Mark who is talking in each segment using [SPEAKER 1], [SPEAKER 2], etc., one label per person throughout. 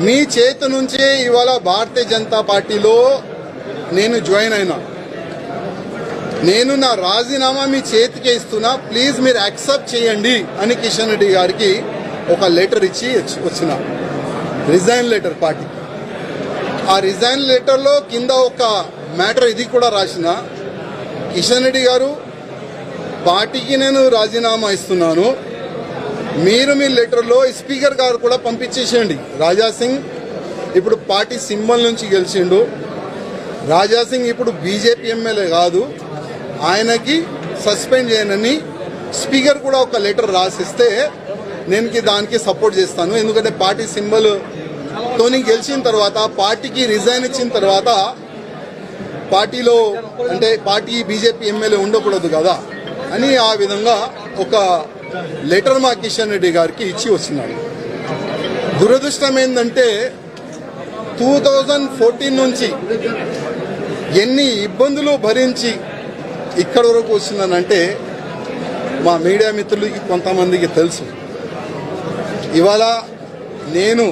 [SPEAKER 1] మీ చేతి నుంచే ఇవాళ భారతీయ జనతా పార్టీలో నేను జాయిన్ అయినా. నేను నా రాజీనామా మీ చేతికే ఇస్తున్నా. ప్లీజ్ మీరు యాక్సెప్ట్ చేయండి అని కిషన్ రెడ్డి గారికి ఒక లెటర్ ఇచ్చి వచ్చి- వచ్చిన. రిజైన్ లెటర్ పార్టీకి ఆ రిజైన్ లెటర్లో కింద ఒక మ్యాటర్ ఇది కూడా రాసిన. కిషన్ రెడ్డి గారు పార్టీకి నేను రాజీనామా ఇస్తున్నాను. మీరు మీ లెటర్లో స్పీకర్ గారు కూడా పంపించేసేయండి. రాజా సింగ్ ఇప్పుడు పార్టీ సింబల్ నుంచి గెలిచిండు. రాజా సింగ్ ఇప్పుడు బీజేపీ ఎమ్మెల్యే కాదు. ఆయనకి సస్పెండ్ చేయనని స్పీకర్ కూడా ఒక లెటర్ రాసిస్తే నేను దానికి సపోర్ట్ చేస్తాను. ఎందుకంటే పార్టీ సింబల్ తోని గెలిచిన తర్వాత పార్టీకి రిజైన్ ఇచ్చిన తర్వాత పార్టీలో అంటే పార్టీ బీజేపీ ఎమ్మెల్యే ఉండకూడదు కదా అని ఆ విధంగా ఒక లెటర్ మా కిషన్ రెడ్డి గారికి ఇచ్చి వస్తున్నాడు. దురదృష్టం ఏంటంటే టూ థౌజండ్ ఫోర్టీన్ నుంచి ఎన్ని ఇబ్బందులు భరించి ఇక్కడ వరకు వస్తున్నానంటే మా మీడియా మిత్రులకి కొంతమందికి తెలుసు. ఇవాళ నేను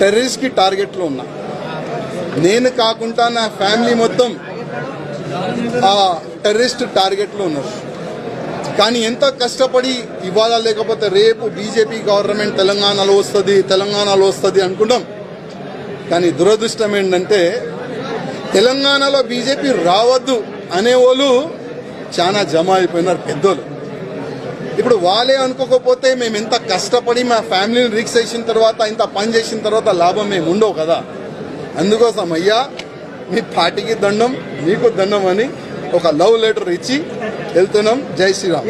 [SPEAKER 1] టెర్రరిస్ట్కి టార్గెట్లో ఉన్నా. నేను కాకుండా నా ఫ్యామిలీ మొత్తం ఆ టెర్రరిస్ట్ టార్గెట్లో ఉన్నారు. కానీ ఎంత కష్టపడి ఇవాళ లేకపోతే రేపు బీజేపీ గవర్నమెంట్ తెలంగాణలో వస్తుంది తెలంగాణలో వస్తుంది అనుకుంటాం కానీ దురదృష్టం ఏంటంటే తెలంగాణలో బీజేపీ రావద్దు అనేవాళ్ళు చాలా జమ అయిపోయినారు పెద్దోళ్ళు. ఇప్పుడు వాళ్ళే అనుకోకపోతే మేము ఎంత కష్టపడి మా ఫ్యామిలీని రిక్స్ చేసిన తర్వాత ఇంత పని చేసిన తర్వాత లాభం మేము ఉండవు కదా. అందుకోసం అయ్యా మీ పార్టీకి దండం మీకు దండం అని ఒక లవ్ లెటర్ ఇచ్చి వెళ్తున్నాం. జై శ్రీరామ్.